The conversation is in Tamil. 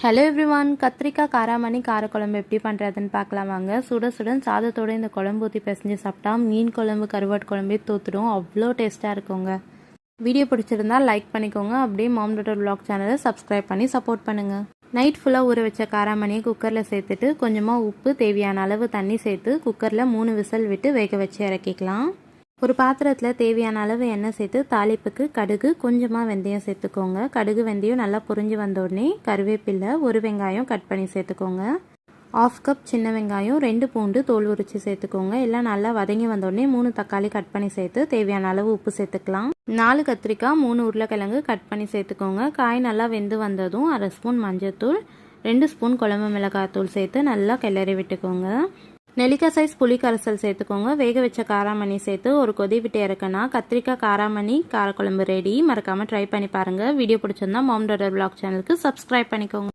ஹலோ எவ்ரிவான் கத்திரிக்காய் காராமணி காரக்குழம்பு எப்படி பண்ணுறதுன்னு பார்க்கலாம் வாங்க. சுட சுடன் சாதத்தோட இந்த குழம்பு ஊற்றி பிசைஞ்சு சாப்பிட்டா மீன் குழம்பு கருவாட்டு குழம்பே தூத்துடும். அவ்வளோ டேஸ்ட்டாக இருக்குங்க. வீடியோ பிடிச்சிருந்தா லைக் பண்ணிக்கோங்க. அப்படியே மாம் டாட்டர் பிளாக் சேனலை சப்ஸ்கிரைப் பண்ணி சப்போர்ட் பண்ணுங்கள் நைட் ஃபுல்லாக ஊற வச்ச காராமணியை குக்கரில் சேர்த்துட்டு கொஞ்சமாக உப்பு தேவையான அளவு தண்ணி சேர்த்து குக்கரில் மூணு விசில் விட்டு வேக வச்சு இறக்கிக்கலாம். ஒரு பாத்திரத்தில் தேவையான அளவு எண்ணெய் சேர்த்து தாளிப்புக்கு கடுகு கொஞ்சமாக வெந்தயம் சேர்த்துக்கோங்க. கடுகு வெந்தயம் நல்லா புரிஞ்சு வந்த உடனே கருவேப்பிலை ஒரு வெங்காயம் கட் பண்ணி சேர்த்துக்கோங்க. ஆஃப் கப் சின்ன வெங்காயம் ரெண்டு பூண்டு தோல் உரித்து சேர்த்துக்கோங்க. எல்லாம் நல்லா வதங்கி வந்தோடனே மூணு தக்காளி கட் பண்ணி சேர்த்து தேவையான அளவு உப்பு சேர்த்துக்கலாம். நாலு கத்திரிக்காய் மூணு உருளைக்கிழங்கு கட் பண்ணி சேர்த்துக்கோங்க. காய் நல்லா வெந்து வந்ததும் அரை ஸ்பூன் மஞ்சத்தூள் ரெண்டு ஸ்பூன் குழம்பு மிளகாய் தூள் சேர்த்து நல்லா கிளறி விட்டுக்கோங்க. நெல்லிக்காய் சைஸ் புளி கரைசல் சேர்த்துக்கோங்க. வேக வச்ச காராமணி சேர்த்து ஒரு கொதி விட்டு இறக்குனா கத்திரிக்காய் காராமணி காரக்குழம்பு ரெடி மறக்காமல் ட்ரை பண்ணி பாருங்கள் வீடியோ பிடிச்சிருந்தா மாம் டாடர் பிளாக் சேனலுக்கு சப்ஸ்கிரைப் பண்ணிக்கோங்க.